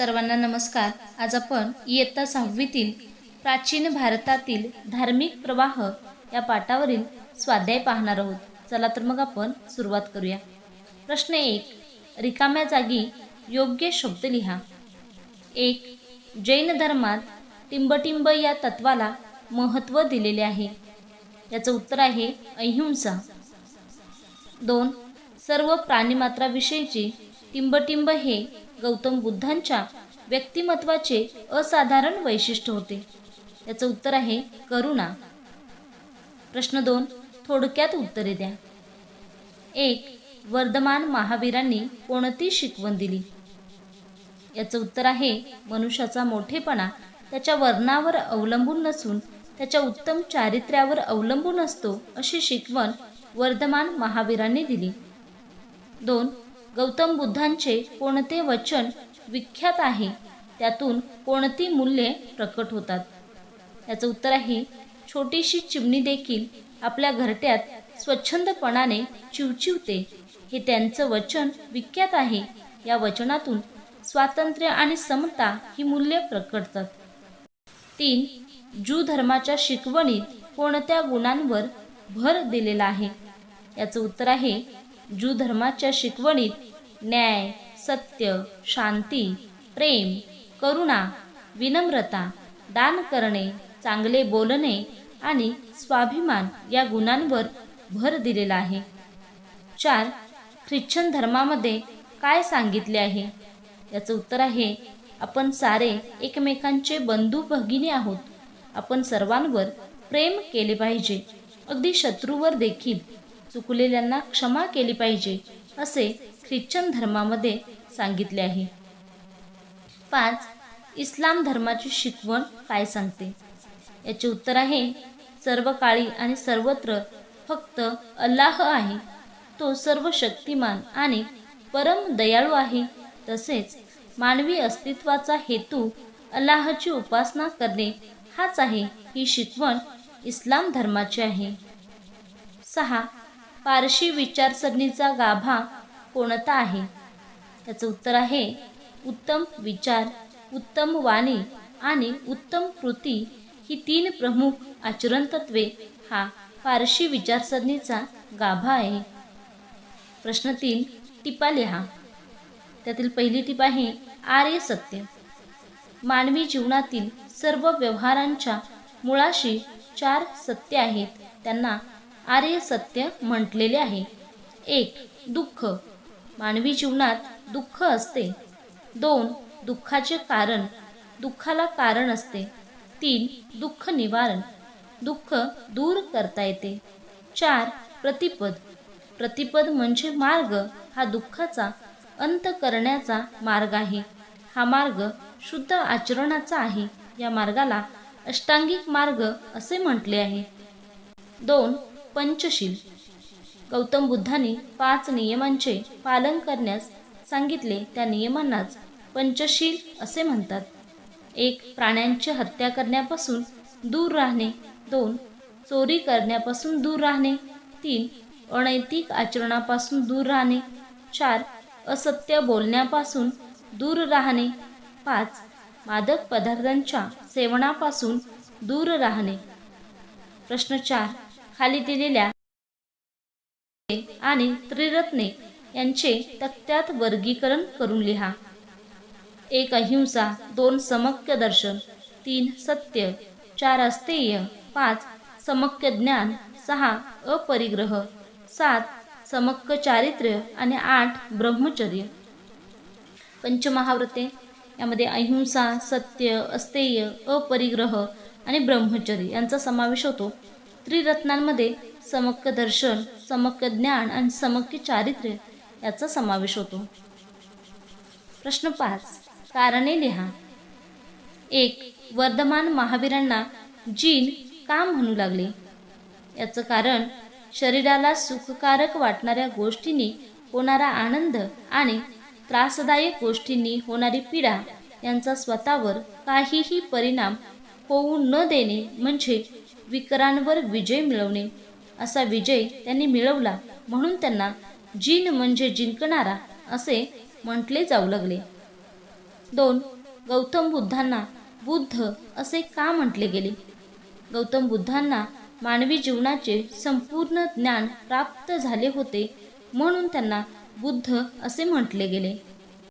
सर्वांना नमस्कार. आज आपण इयत्ता सहावीतील प्राचीन भारतातील धार्मिक प्रवाह या पाठावरील स्वाध्याय पाहणार आहोत. चला तर मग आपण सुरुवात करूया. प्रश्न एक रिकाम्या जागी योग्य शब्द लिहा. एक जैन धर्मात टिंबटिंब या तत्वाला महत्त्व दिलेले आहे. याचं उत्तर आहे अहिंसा. दोन सर्व प्राणीमात्राविषयीची टिंबटिंब हे गौतम बुद्धांच्या व्यक्तिमत्वाचे असाधारण वैशिष्ट्य होते. याचं उत्तर आहे करुणा. प्रश्न दोन थोडक्यात उत्तरे द्या. एक वर्धमान महावीरांनी कोणती शिकवण दिली? याचं उत्तर आहे मनुष्याचा मोठेपणा त्याच्या वर्णावर अवलंबून नसून त्याच्या उत्तम चारित्र्यावर अवलंबून असतो अशी शिकवण वर्धमान महावीरांनी दिली. दोन गौतम बुद्धांचे कोणते वचन विख्यात आहे त्यातून कोणती मूल्ये प्रकट होतात? याचं उत्तर आहे छोटीशी चिमणी देखील आपल्या घरट्यात स्वच्छंदपणाने चिवचिवते. हे त्यांचं वचन विख्यात आहे. या वचनातून स्वातंत्र्य आणि समता ही मूल्ये प्रकटतात. तीन जू धर्माच्या शिकवणीत कोणत्या गुणांवर भर दिलेला आहे? याचं उत्तर आहे ज्यू धर्माच्या शिकवणीत न्याय सत्य शांती प्रेम करुणा विनम्रता दान करणे चांगले बोलणे आणि स्वाभिमान या गुणांवर भर दिलेला आहे. चार ख्रिश्चन धर्मामध्ये काय सांगितले आहे? याचं उत्तर आहे आपण सारे एकमेकांचे बंधू भगिनी आहोत. आपण सर्वांवर प्रेम केले पाहिजे. अगदी शत्रूवर देखील चुकलेल्यांना क्षमा केली पाहिजे असे ख्रिश्चन धर्मामध्ये सांगितले आहे. पाच इस्लाम धर्माची शिकवण काय सांगते? याचे उत्तर आहे सर्व काळी आणि सर्वत्र फक्त अल्लाह आहे. तो सर्व शक्तिमान आणि परम दयाळू आहे. तसेच मानवी अस्तित्वाचा हेतू अल्लाहची उपासना करणे हाच आहे. ही शिकवण इस्लाम धर्माची आहे. सहा पारशी विचारसरणीचा गाभा कोणता आहे? त्याचं उत्तर आहे उत्तम विचार उत्तम वाणी आणि उत्तम कृती ही तीन प्रमुख आचरण तत्वे हा पारशी विचारसरणीचा गाभा आहे. प्रश्न तीन टिपा लिहा. त्यातील पहिली टिप आहे आर्य सत्य. मानवी जीवनातील सर्व व्यवहारांच्या मुळाशी चार सत्य आहेत. त्यांना आर्य सत्य म्हटलेले आहे. एक दुःख. मानवी जीवनात दुःख असते. दोन दुःखाचे कारण. दुःखाला कारण असते. तीन दुःख निवारण. दुःख दूर करता येते. चार प्रतिपद. प्रतिपद म्हणजे मार्ग. हा दुःखाचा अंत करण्याचा मार्ग आहे. हा मार्ग शुद्ध आचरणाचा आहे. या मार्गाला अष्टांगिक मार्ग असे म्हटले आहे. दोन पंचशील. गौतम बुद्धाने पाच नियमांचे पालन करण्यास सांगितले. त्या नियमांनाच पंचशील असे म्हणतात. एक प्राण्यांची हत्या करण्यापासून दूर राहणे. दोन चोरी करण्यापासून दूर राहणे. तीन अनैतिक आचरणापासून दूर राहणे. चार असत्य बोलण्यापासून दूर राहणे. पाच मादक पदार्थांच्या सेवनापासून दूर राहणे. प्रश्न चार खाली दिलेल्या आणि त्रिरत्ने यांचे तक्त्यात वर्गीकरण करून लिहा. एक अहिंसा दोन समक्य दर्शन तीन सत्य चार अस्तेय पाच समक्य ज्ञान सहा अपरिग्रह सात समक्य चारित्र्य आणि आठ ब्रह्मचर्य. पंचमहाव्रते यामध्ये अहिंसा सत्य अस्तेय अपरिग्रह आणि ब्रह्मचर्य यांचा समावेश होतो. त्रिरत्नांमध्ये समक्य दर्शन समक्य ज्ञान आणि समक्य चारित्र्य याचा समावेश होतो. प्रश्न पाच. कारणे लिहा. एक. वर्धमान महावीरांना जीन का म्हणू लागले? याचं कारण शरीराला सुखकारक वाटणाऱ्या गोष्टींनी होणारा आनंद आणि त्रासदायक गोष्टींनी होणारी पीडा यांचा स्वतःवर काहीही परिणाम होऊ न देणे म्हणजे विकरांवर विजय मिळवणे. असा विजय त्यांनी मिळवला म्हणून त्यांना जिन म्हणजे जिंकणारा असे म्हटले जाऊ लागले. दोन गौतम बुद्धांना बुद्ध असे का म्हटले गेले? गौतम बुद्धांना मानवी जीवनाचे संपूर्ण ज्ञान प्राप्त झाले होते म्हणून त्यांना बुद्ध असे म्हटले गेले.